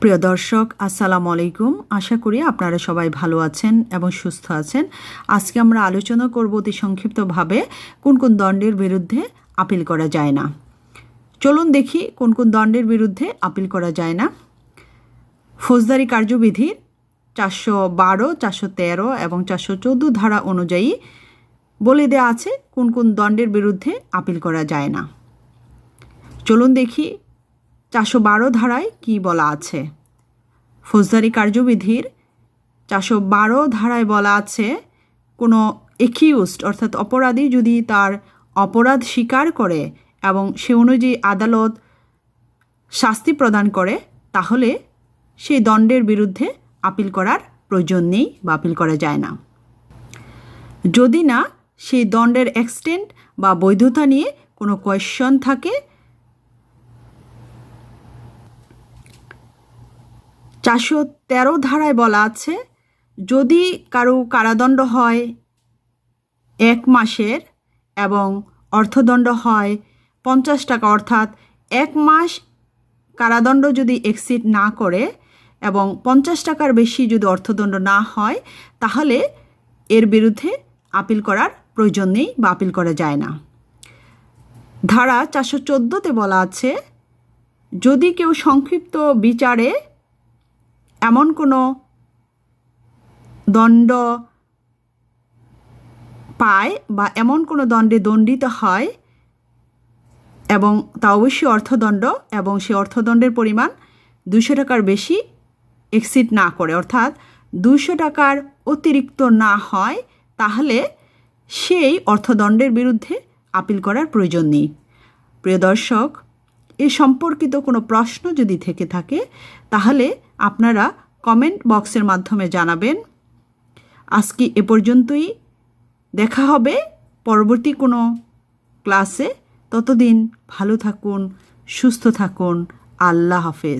প্রিয় দর্শক, আসসালামু আলাইকুম। আশা করি আপনারা সবাই ভালো আছেন এবং সুস্থ আছেন। আজকে আমরা আলোচনা করব অতি সংক্ষিপ্তভাবে কোন কোন দণ্ডের বিরুদ্ধে আপিল করা যায় না। চলুন দেখি কোন কোন দণ্ডের বিরুদ্ধে আপিল করা যায় না। ফৌজদারি কার্যবিধির চারশো বারো, চারশো তেরো এবং চারশো চোদ্দ ধারা অনুযায়ী বলে দেওয়া আছে কোন কোন দণ্ডের বিরুদ্ধে আপিল করা যায় না। চলুন দেখি চারশো বারো ধারায় কি বলা আছে? ফৌজদারি কার্যবিধির চারশো বারো ধারায় বলা আছে, কোনো একিউজড অর্থাৎ অপরাধী যদি তার অপরাধ স্বীকার করে এবং সে অনুযায়ী আদালত শাস্তি প্রদান করে, তাহলে সেই দণ্ডের বিরুদ্ধে আপিল করার প্রয়োজন নেই বা আপিল করা যায় না। যদি না, সেই দণ্ডের এক্সটেন্ট বা বৈধতা নিয়ে কোনো কোয়েশ্চন থাকে চারশো তেরো ধারায় বলা আছে, যদি কারও কারাদণ্ড হয় এক মাসের এবং অর্থদণ্ড হয় পঞ্চাশ টাকা, অর্থাৎ এক মাস কারাদণ্ড যদি এক্সিড না করে এবং পঞ্চাশ টাকার বেশি যদি অর্থদণ্ড না হয়, তাহলে এর বিরুদ্ধে আপিল করার প্রয়োজন নেই বা আপিল করা যায় না। ধারা চারশো চোদ্দোতে বলা আছে, যদি কেউ সংক্ষিপ্ত বিচারে এমন কোনো দণ্ড পায় বা এমন কোনো দণ্ডে দণ্ডিত হয় এবং তা অবশ্যই অর্থদণ্ড এবং সে অর্থদণ্ডের পরিমাণ দুশো টাকার বেশি এক্সিড না করে। অর্থাৎ দুশো টাকার অতিরিক্ত না হয়, তাহলে সেই অর্থদণ্ডের বিরুদ্ধে আপিল করার প্রয়োজন নেই। প্রিয় দর্শক, এ সম্পর্কিত কোনো প্রশ্ন যদি থেকে থাকে, তাহলে আপনারা কমেন্ট বক্সের মাধ্যমে জানাবেন। আজকে এ পর্যন্তই। দেখা হবে পরবর্তী কোনো ক্লাসে। ততদিন ভালো থাকুন, সুস্থ থাকুন। আল্লাহ হাফেজ।